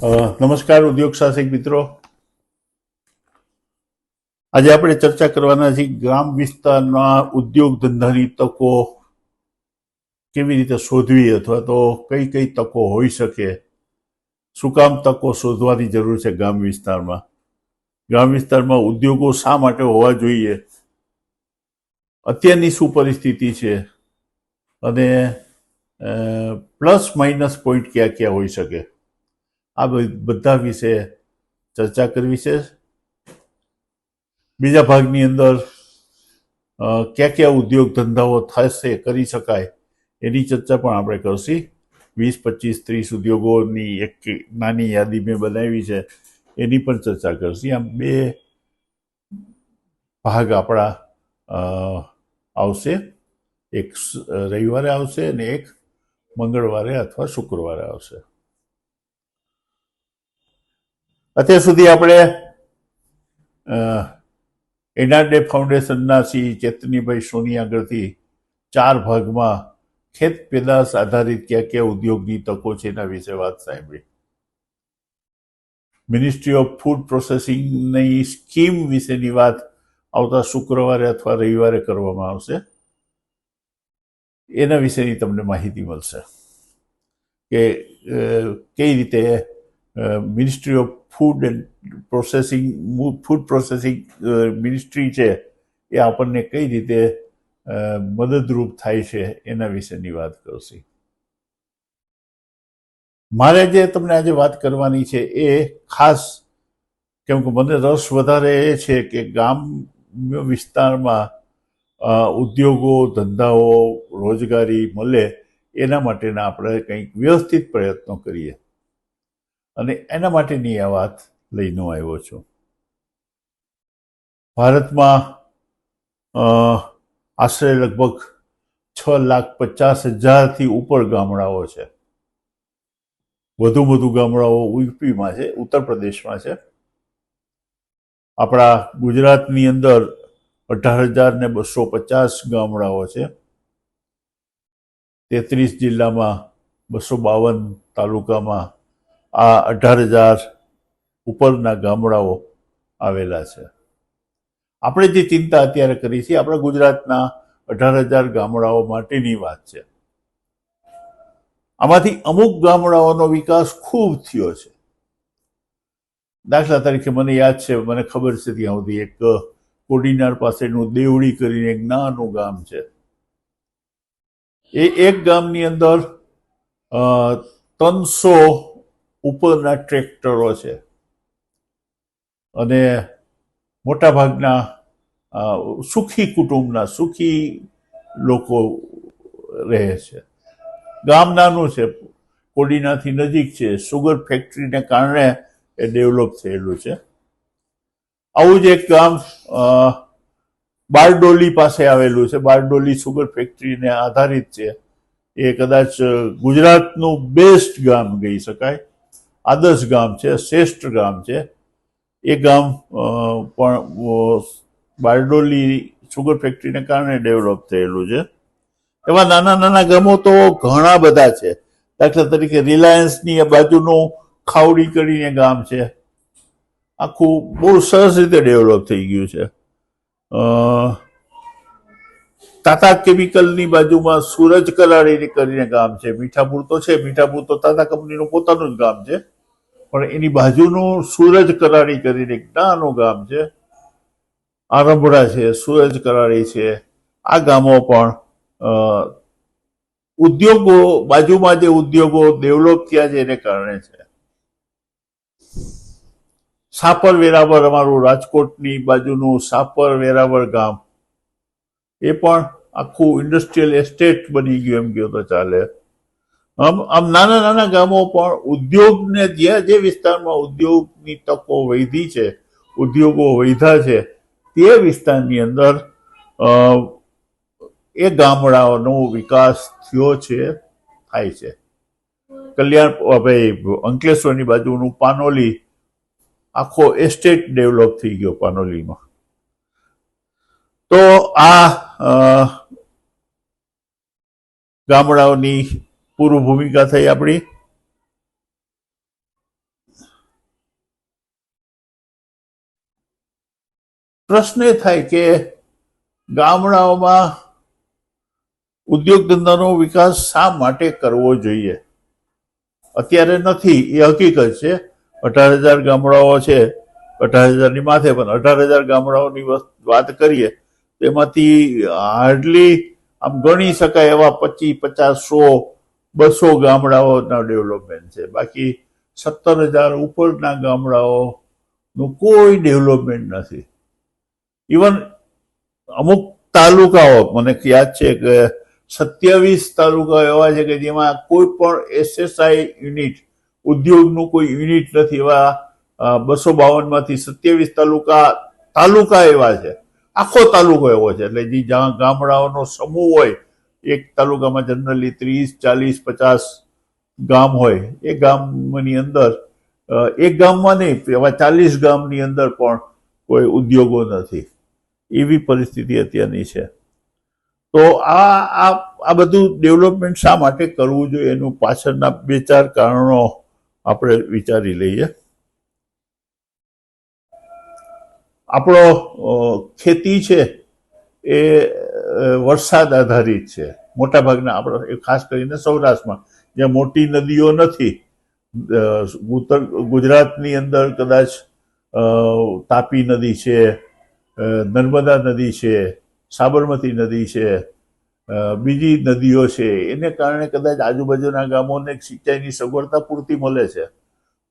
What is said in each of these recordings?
નમસ્કાર ઉદ્યોગ સાહસિક મિત્રો. આજે આપણે ચર્ચા કરવાના છીએ ગ્રામ વિસ્તારના ઉદ્યોગ ધંધાની તકો કેવી રીતે શોધવી અથવા તો કઈ કઈ તકો હોઈ શકે. શું કામ તકો શોધવાની જરૂર છે ગ્રામ વિસ્તારમાં? ગ્રામ વિસ્તારમાં ઉદ્યોગો શા માટે હોવા જોઈએ? અત્યારની શું પરિસ્થિતિ છે? અને પ્લસ માઇનસ પોઈન્ટ ક્યાં ક્યાં હોઈ શકે? આ બધા વિશે ચર્ચા કરવી છે. બીજા ભાગની અંદર ક્યાં ક્યાં ઉદ્યોગ ધંધાઓ થશે, કરી શકાય, એની ચર્ચા પણ આપણે કરશી. વીસ, પચીસ, ત્રીસ ઉદ્યોગોની એક નાની યાદી મેં બનાવી છે, એની પણ ચર્ચા કરશી. આમ બે ભાગ આપણા આવશે. એક રવિવારે આવશે અને એક મંગળવારે અથવા શુક્રવારે આવશે. અત્યાર સુધી આપણે એનાડે ફાઉન્ડેશનના શ્રી ચેતનીભાઈ સોની આગળથી ચાર ભાગમાં ખેત પેદાશ આધારિત ક્યાં ક્યાં ઉદ્યોગની તકો છે એના વિશે વાત સાંભળી. મિનિસ્ટ્રી ઓફ ફૂડ પ્રોસેસિંગની સ્કીમ વિશેની વાત આવતા શુક્રવારે અથવા રવિવારે કરવામાં આવશે. એના વિશેની તમને માહિતી મળશે કે કઈ રીતે ministry of food and processing food processing ministry છે, એ આપણને કઈ રીતે મદદરૂપ થાય છે એના વિશેની વાત કરશે. મારે જે તમને આજે વાત કરવાની છે એ ખાસ, કેમ કે મને રસ વધારે એ છે કે ગામ વિસ્તારમાં ઉદ્યોગો, ધંધાઓ, રોજગારી મળે એના માટેના આપણે કંઈક વ્યવસ્થિત પ્રયત્નો કરીએ. અને એના માટેની આ વાત લઈને આવ્યો છું. ભારતમાં આશરે લગભગ છ લાખ પચાસ હજારથી ઉપર ગામડાઓ છે. વધુ વધુ ગામડાઓ યુપીમાં છે, ઉત્તર પ્રદેશમાં છે. આપણા ગુજરાતની અંદર અઢાર હજાર ને બસો પચાસ ગામડાઓ છે. તેત્રીસ જિલ્લામાં બસો બાવન તાલુકામાં આ અઢાર હજાર ઉપરના ગામડાઓ આવેલા છે. આપણે જે ચિંતા અત્યારે કરી છે આપણા ગુજરાતના અઢાર હજાર ગામડાઓ માટેની વાત છે. આમાંથી અમુક ગામડાઓનો વિકાસ ખૂબ થયો છે. દાખલા તરીકે મને યાદ છે, મને ખબર છે ત્યાં સુધી એક કોડીનાર પાસેનું દેવડી કરીને એક નાનું ગામ છે. એ એક ગામની અંદર ત્રણસો ઉપરના ટ્રેક્ટરો છે. અને મોટાભાગના સુખી કુટુંબના, સુખી લોકો રહે છે. ગામ નાનું છે, કોડીનાથી નજીક છે. સુગર ફેક્ટરીને કારણે એ ડેવલપ થયેલું છે. આવું જ એક ગામ બારડોલી પાસે આવેલું છે. બારડોલી સુગર ફેક્ટરીને આધારિત છે. એ કદાચ ગુજરાતનું બેસ્ટ ગામ કહી શકાય. આદર્શ ગામ છે, શ્રેષ્ઠ ગામ છે. એ ગામ પણ બારડોલી સુગર ફેક્ટરીને કારણે ડેવલપ થયેલું છે. એવા નાના નાના ગામો તો ઘણા બધા છે. દાખલા તરીકે રિલાયન્સની એ બાજુનું ખાવડી કરીને ગામ છે. આખું બહુ સરસ રીતે ડેવલપ થઈ ગયું છે. તાતા કેમિકલની બાજુમાં સુરજ કરાડી કરીને ગામ છે. મીઠાપુર તો છે, મીઠાપુર તો તાતા કંપનીનું પોતાનું જ ગામ છે. પણ એની બાજુનું સુરજ કરાડી કરીને એક નાનું ગામ છે. આરંભડા છે, સુરજ કરાડી છે. આ ગામો પણ ઉદ્યોગો, બાજુમાં જે ઉદ્યોગો ડેવલપ થયા છે એને કારણે છે. સાપર વેરાવળ અમારું રાજકોટની બાજુનું સાપર વેરાવળ ગામ. એ પણ આખું ઇન્ડસ્ટ્રીયલ એસ્ટેટ બની ગયું એમ કહો તો ચાલે. આમ આમ નાના નાના ગામો પણ ઉદ્યોગને જ્યાં જે વિસ્તારમાં ઉદ્યોગની તકો વૈધી છે, ઉદ્યોગો વૈધા છે, તે વિસ્તારની અંદર એ ગામડાઓનો વિકાસ થયો છે, થાય છે. કલ્યાણ ભાઈ, અંકલેશ્વરની બાજુનું પાનોલી આખો એસ્ટેટ ડેવલપ થઈ ગયો પાનોલીમાં. તો આ ગામડાઓની પૂર્વ ભૂમિકા થઈ આપણી. પ્રશ્ન એ થાય કે ગામડાઓમાં ઉદ્યોગ ધંધાનો વિકાસ શા માટે કરવો જોઈએ? અત્યારે નથી, એ હકીકત છે. અઢાર હજાર ગામડાઓ છે, અઢાર હજારની માથે પણ અઢાર હજાર ગામડાઓની વાત કરીએ, તેમાંથી હાર્ડલી આમ ગણી શકાય એવા પચીસ પચાસ, સો, બસો ગામડાઓના ડેવલપમેન્ટ છે. બાકી સત્તર હજાર ઉપરના ગામડાઓનું કોઈ ડેવલપમેન્ટ નથી. ઇવન અમુક તાલુકાઓ, મને યાદ છે કે સત્યાવીસ તાલુકા એવા છે કે જેમાં કોઈ પણ એસએસઆઈ યુનિટ, ઉદ્યોગનું કોઈ યુનિટ નથી. એવા બસો બાવનમાંથી સત્યાવીસ તાલુકા તાલુકા એવા છે. આખો તાલુકો એવો છે. એટલે જે જ્યાં ગામડાઓનો સમૂહ હોય, એક તાલુકામાં જનરલી ત્રીસ, ચાલીસ, પચાસ ગામ હોય, એ ગામની અંદર એક ગામમાં નહીં, એવા ચાલીસ ગામની અંદર પણ કોઈ ઉદ્યોગો નથી. એવી પરિસ્થિતિ અત્યારની છે. તો આ આ આ બધું ડેવલપમેન્ટ શા માટે કરવું જોઈએ? એનું પાછળના બે ચાર કારણો આપણે વિચારી લઈએ. આપણો ખેતી છે એ વરસાદ આધારિત છે. મોટાભાગના આપણો ખાસ કરીને સૌરાષ્ટ્રમાં. જ્યાં મોટી નદીઓ નથી ઉત્તર ગુજરાતની અંદર કદાચ તાપી નદી છે નર્મદા નદી છે, સાબરમતી નદી છે બીજી નદીઓ છે. એને કારણે કદાચ આજુબાજુના ગામોને સિંચાઈની સગવડતા પૂરતી મળે છે.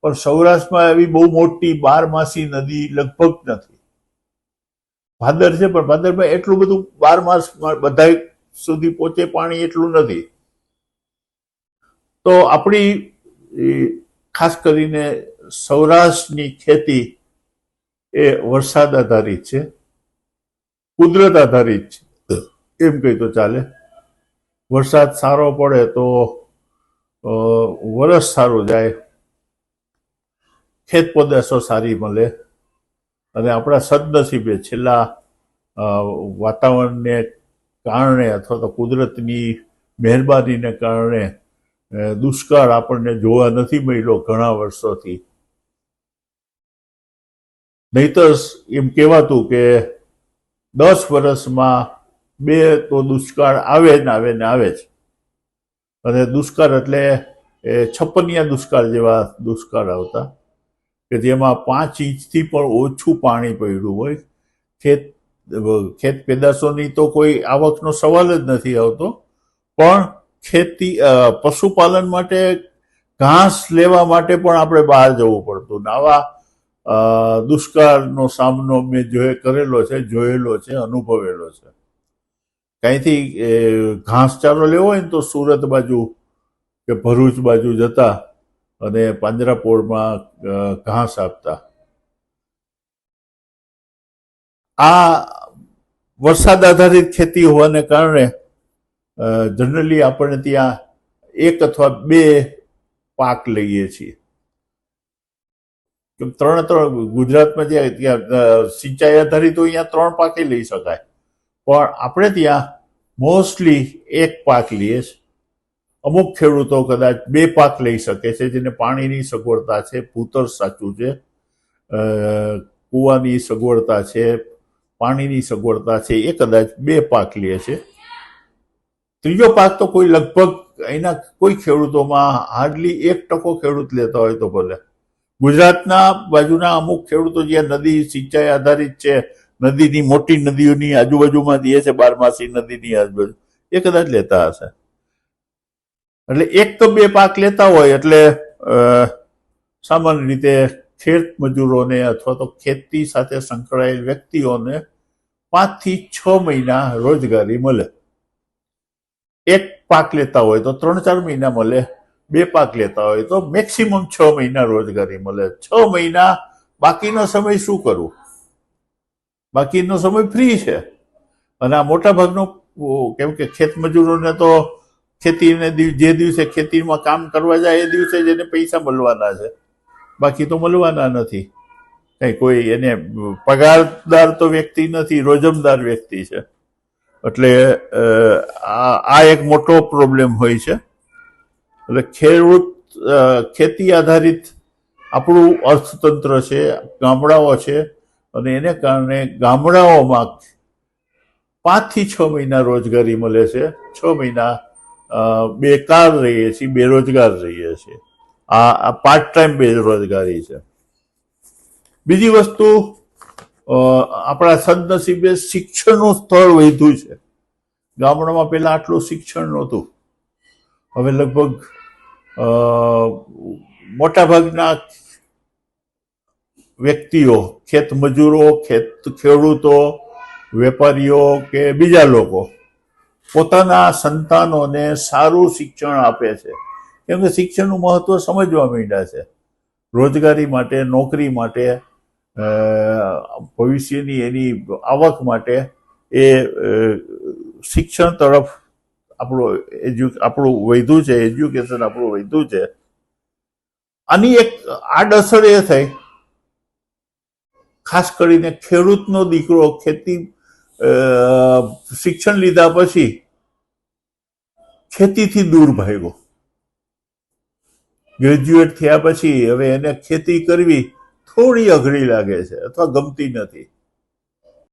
પણ સૌરાષ્ટ્રમાં એવી બહુ મોટી બારમાસી નદી લગભગ નથી. ભાદર છે, પણ ભાદરમાં એટલું બધું બાર માસ બધા સુધી પહોંચે પાણી એટલું નથી. તો આપણી ખાસ કરીને સૌરાષ્ટ્રની ખેતી એ વરસાદ આધારિત છે, કુદરત આધારિત છે. એમ કહી તો ચાલે. વરસાદ સારો પડે તો વરસ સારું જાય. ખેત પેદાશો સારી મળે. અને આપણા સદનસીબે છેલ્લા વાતાવરણને કારણે અથવા તો કુદરતની મહેરબાનીને કારણે દુષ્કાળ આપણને જોવા નથી મળ્યો ઘણા વર્ષોથી. નહીતર એમ કહેવાતું કે દસ વર્ષમાં બે તો દુષ્કાળ આવે ને આવે ને આવે જ. અને દુષ્કાળ એટલે એ છપ્પનિયા દુષ્કાળ જેવા દુષ્કાળ આવતા. કે જેમાં પાંચ ઇંચથી પણ ઓછું પાણી પડ્યું હોય. ખેત ખેત પેદાશોની તો કોઈ આવકનો સવાલ જ નથી આવતો. પણ ખેતી પશુપાલન માટે ઘાસ લેવા માટે પણ આપણે બહાર જવું પડતું. આવા દુષ્કાળનો સામનો મેં જોયે કરેલો છે, જોયેલો છે, અનુભવેલો છે. કંઈથી ઘાસચારો લેવો હોય ને તો સુરત બાજુ કે ભરૂચ બાજુ જતા અને પાંજરાપોળમાં ઘાસ આપતા. આ વરસાદ આધારિત ખેતી હોવાને કારણે જનરલી આપણે ત્યાં એક અથવા બે પાક લઈએ છીએ. કેમ ત્રણે ત્રણ, ગુજરાતમાં જે ત્યાં સિંચાઈ આધારિત હોય અહીંયા ત્રણ પાકે લઈ શકાય. પણ આપણે ત્યાં મોસ્ટલી એક પાક લઈએ છીએ. અમુક ખેડૂતો કદાચ બે પાક લઈ શકે છે, જેને પાણીની સગવડતા છે ભૂતર સાચું છે કૂવાની સગવડતા છે, પાણીની સગવડતા છે, એ કદાચ બે પાક લે છે. ત્રીજો પાક તો કોઈ લગભગ એના કોઈ ખેડૂતોમાં હાર્ડલી એક ટકો ખેડૂત લેતા હોય તો ભલે. ગુજરાતના બાજુના અમુક ખેડૂતો જ્યાં નદી સિંચાઈ આધારિત છે, નદીની મોટી નદીઓની આજુબાજુમાં જે છે, બારમાસી નદીની આજુબાજુ, એ કદાચ લેતા હશે. એટલે એક તો બે પાક લેતા હોય એટલે સામાન્ય રીતે ખેત મજૂરોને અથવા તો ખેતી સાથે સંકળાયેલ વ્યક્તિઓને પાંચથી છ મહિના રોજગારી મળે. એક પાક લેતા હોય તો ત્રણ ચાર મહિના મળે, બે પાક લેતા હોય તો મેક્સિમમ છ મહિના રોજગારી મળે. છ મહિના બાકીનો સમય શું કરવું બાકીનો સમય ફ્રી છે. અને આ મોટા ભાગનો કેમ કે ખેત મજૂરોને તો ખેતીને જે દિવસે ખેતીમાં કામ કરવા જાય એ દિવસે જ એને પૈસા મળવાના છે. બાકી તો મળવાના નથી. કંઈ કોઈ એને પગારદાર તો વ્યક્તિ નથી, રોજમદાર વ્યક્તિ છે. એટલે આ એક મોટો પ્રોબ્લેમ હોય છે. એટલે ખેડૂત ખેતી આધારિત આપણું અર્થતંત્ર છે, ગામડાઓ છે, અને એને કારણે ગામડાઓમાં પાંચથી છ મહિના રોજગારી મળે છે. છ મહિના બેકાર રહીએ છીએ, બેરોજગાર રહીએ છીએ. આ પાર્ટ ટાઈમ બેરોજગારી છે. બીજી વસ્તુ આપણા સદનસીબે શિક્ષણનું સ્તર વધ્યું છે. ગામડામાં પહેલાં આટલું શિક્ષણ નહોતું. હવે લગભગ મોટાભાગના વ્યક્તિઓ ખેત મજૂરો ખેત ખેડૂતો, વેપારીઓ કે બીજા લોકો પોતાના સંતાનોને સારું શિક્ષણ આપે છે. કેમ કે શિક્ષણનું મહત્વ સમજવા માંડ્યા છે. રોજગારી માટે, નોકરી માટે ભવિષ્યની એની આવક માટે એ શિક્ષણ તરફ આપણું એજ્યુ, આપણું વધ્યું છે, એજ્યુકેશન આપણું વધ્યું છે. આની એક આડઅસર એ થઈ. ખાસ કરીને ખેડૂતનો દીકરો ખેતી શિક્ષણ લીધા પછી ખેતીથી દૂર ભાગ્યો. ગ્રેજ્યુએટ થયા પછી હવે એને ખેતી કરવી થોડી અઘરી લાગે છે અથવા ગમતી નથી.